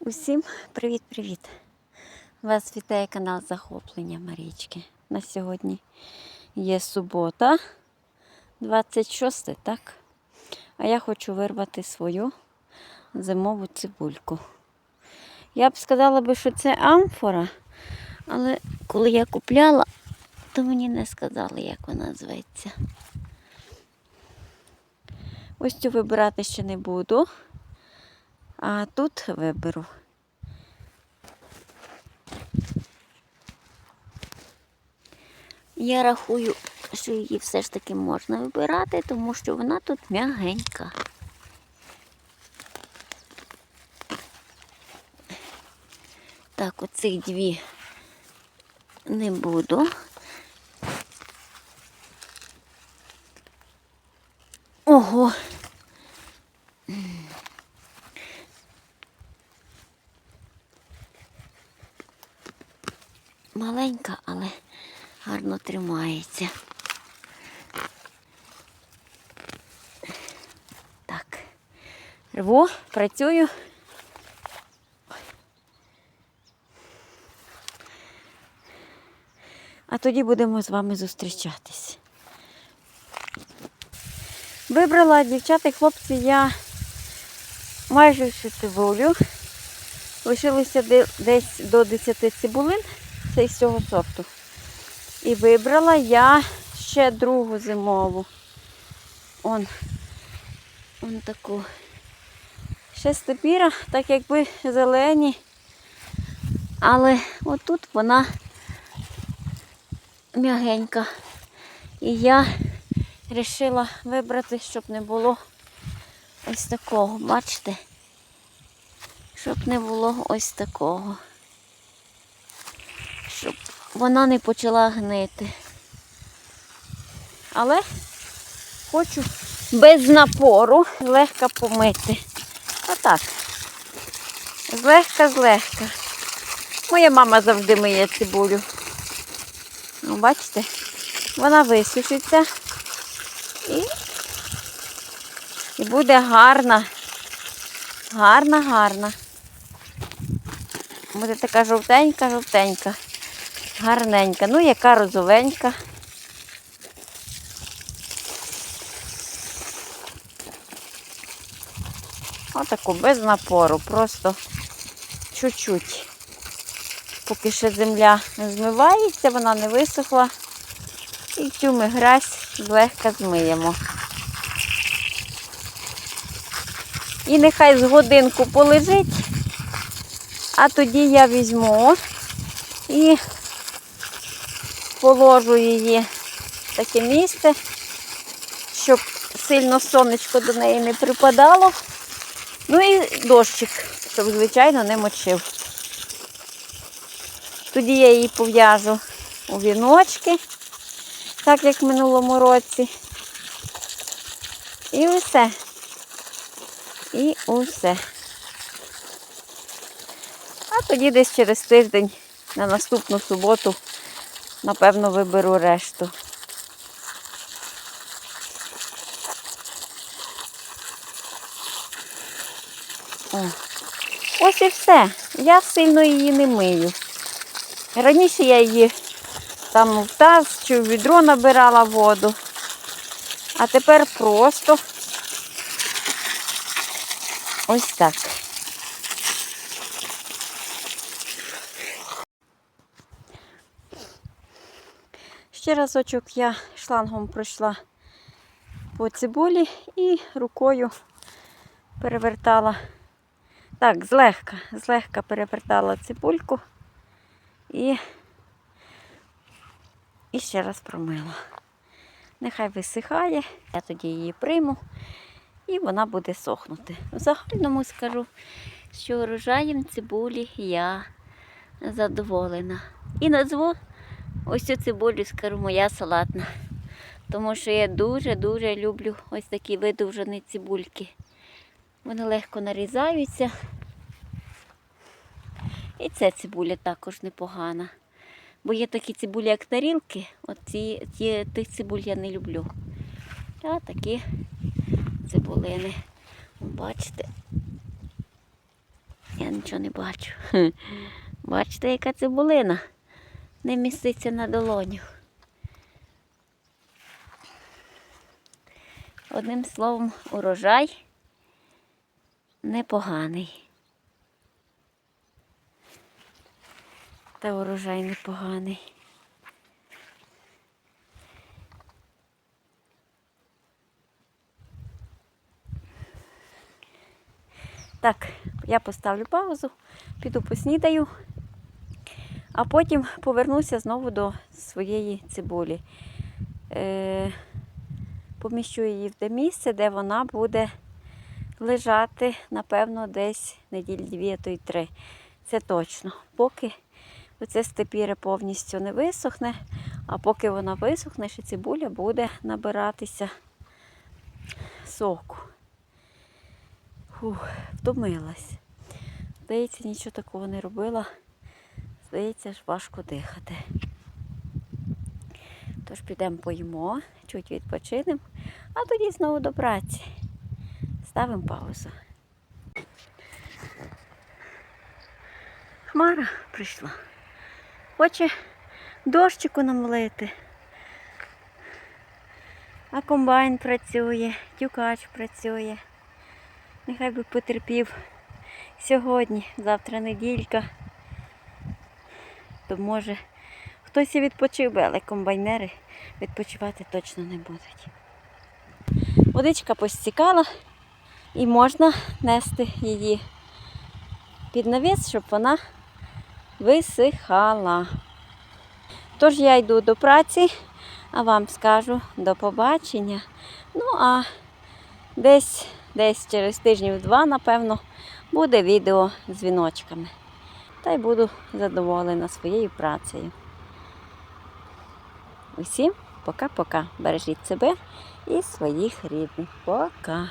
Усім привіт-привіт! Вас вітає канал Захоплення Марічки. На сьогодні є субота, 26, так? А я хочу вирвати свою зимову цибульку. Я б сказала що це амфора, але коли я купляла, то мені не сказали, як вона зветься. Ось цю вибирати ще не буду. А тут виберу. Я рахую, що її все ж таки можна вибирати, тому що вона тут м'ягенька. Так, оцих дві не буду. Ого. Маленька, але гарно тримається. Так, рву, працюю. А тоді будемо з вами зустрічатись. Вибрала дівчата і хлопці я майже всю цибулю. Лишилося десь до 10 цибулин, це із цього сорту. І вибрала я ще другу зимову. Он, он таку. Ще стопіра, так якби зелені. Але отут вона м'ягенька. І я вирішила вибрати, щоб не було ось такого. Бачите? Щоб не було ось такого. Вона не почала гнити. Але хочу без напору легко помити. Отак. Злегка, злегка. Моя мама завжди миє цибулю. Ну, бачите, вона висушиться і, і буде гарна. Гарна, гарна. Буде така жовтенька, жовтенька. Гарненька. Ну, яка розовенька. Отаку без напору, просто чуть-чуть. Поки ще земля не змивається, вона не висохла. І цю ми грязь злегка змиємо. І нехай з годинку полежить, а тоді я візьму і положу її в таке місце, щоб сильно сонечко до неї не припадало. Ну і дощик, щоб, звичайно, не мочив. Тоді я її пов'яжу у віночки, так як в минулому році. І усе. І усе. А тоді десь через тиждень на наступну суботу, напевно, виберу решту. О. Ось і все. Я сильно її не мию. Раніше я її там в таз чи в відро набирала воду. А тепер просто ось так. Ще разочок я шлангом пройшла по цибулі і рукою перевертала. Так, злегка, злегка перевертала цибульку і, і ще раз промила. Нехай висихає, я тоді її прийму і вона буде сохнути. В загальному скажу, що урожаєм цибулі я задоволена. І назву ось цю цибулю, скажу, моя салатна. Тому що я дуже-дуже люблю ось такі видовжені цибульки. Вони легко нарізаються. І ця цибуля також непогана. Бо є такі цибулі, як тарілки, от ці, ці, тих цибуль я не люблю. А такі цибулини. Бачите, я нічого не бачу. Бачите, яка цибулина не міститься на долоню. Одним словом, урожай непоганий. Та урожай непоганий. Так, я поставлю паузу, піду поснідаю, а потім повернуся знову до своєї цибулі. Е, поміщу її в те місце, де вона буде лежати, напевно, десь неділі дві, то й три. Це точно. Поки оце степіре повністю не висохне, а поки вона висохне, ще цибуля буде набиратися соку. Фух, втомилась. Здається, нічого такого не робила. Здається, ж важко дихати. Тож підемо поїмо, чуть відпочинемо, а тоді знову до праці. Ставимо паузу. Хмара прийшла. Хоче дощику намолити. А комбайн працює, тюкач працює. Нехай би потерпів сьогодні, завтра неділька. То може хтось і відпочив би, але комбайнери відпочивати точно не будуть. Водичка постікала і можна нести її під навіс, щоб вона висихала. Тож я йду до праці, а вам скажу до побачення. Ну а десь, десь через тижнів два, напевно, буде відео з дзвіночками. Та й буду задоволена своєю працею. Усім пока-пока. Бережіть себе і своїх рідних. Пока.